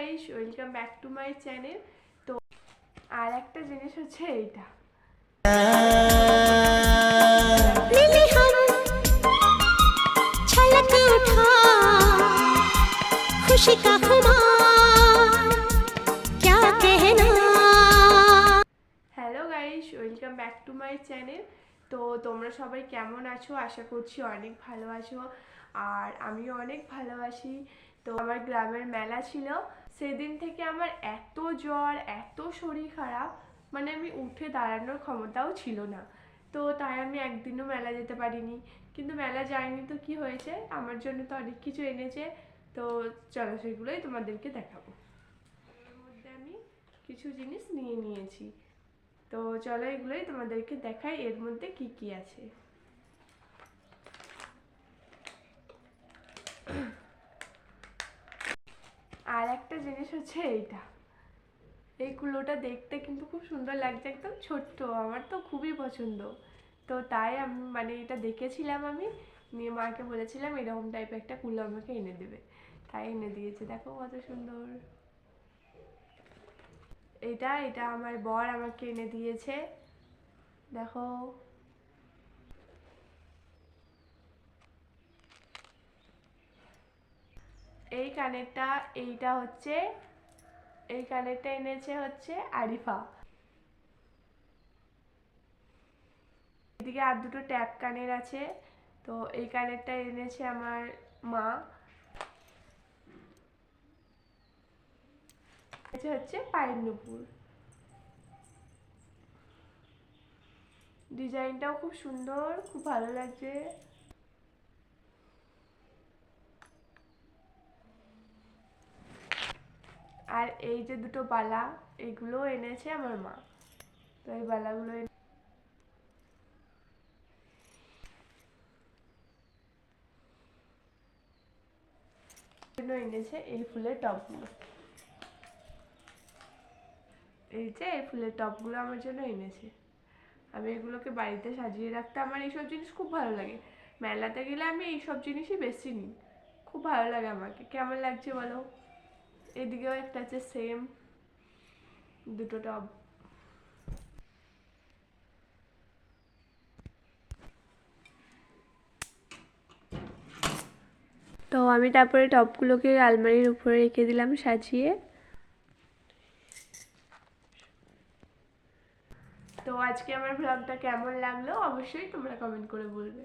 Guys welcome back to my channel তো আর একটা জিনিস হচ্ছে এইটা। Hello guys welcome back to my channel তো তোমরা সবাই কেমন আছো? আশা করছি অনেক ভালো আছো। আর আমিও অনেক ভালোবাসি। তো আমার গ্রামের মেলা ছিল। সেদিন থেকে আমার এত জ্বর, এত শরীর খারাপ মানে আমি উঠে দাঁড়ানোর ক্ষমতাও ছিল না। তো তাই আমি একদিনও মেলা যেতে পারিনি। কিন্তু মেলা যায়নি তো কি হয়েছে? আমার জন্য তো অনেক কিছু এনেছে। তো চলো সেগুলোই তোমাদেরকে দেখাবো। এর মধ্যে আমি কিছু জিনিস নিয়ে নিয়েছি। তো চলো এগুলোই তোমাদেরকে দেখাই। এর মধ্যে কি কি আছে আর একটা জিনিস হচ্ছে এইটা। এই কুলোটা দেখতে কিন্তু খুব সুন্দর লাগছে, একদম ছোট্ট, আমার তো খুবই পছন্দ। তো তাই আমি মানে এটা দেখেছিলাম আমি, নিয়ে মাকে বলেছিলাম এরকম টাইপের একটা কুলো আমাকে এনে দেবে। তাই এনে দিয়েছে, দেখো কত সুন্দর। এটা এটা আমার বর আমাকে এনে দিয়েছে, দেখো। এই কানেরটা, এইটা হচ্ছে, এই কানেরটা এনেছে হচ্ছে আরিফা। এদিকে আর দুটো ট্যাপ কানের আছে, তো এই কানেরটা এনেছে আমার মা। হচ্ছে পায়ের নুপুর। ডিজাইনটাও খুব সুন্দর, খুব ভালো লাগছে। আর এই যে দুটো বালা, এগুলো এনেছে আমার মা। তো এই বালাগুলো এনে- এনেছে এই ফুলের টবগুলো এই যে এই ফুলের টবগুলো আমার জন্য এনেছে। আমি এগুলোকে বাড়িতে সাজিয়ে রাখতে আমার এইসব জিনিস খুব ভালো লাগে। মেলাতে গেলে আমি এইসব জিনিসই বেশি নিই। খুব ভালো লাগে আমাকে। কেমন লাগছে বলো? এদিকেও একটা আছে সেম দুটো টব তো আমি তারপরে টপগুলোকে আলমারির উপরে রেখে দিলাম সাজিয়ে। তো আজকে আমার ভ্লগটা কেমন লাগল অবশ্যই তোমরা কমেন্ট করে বলবে।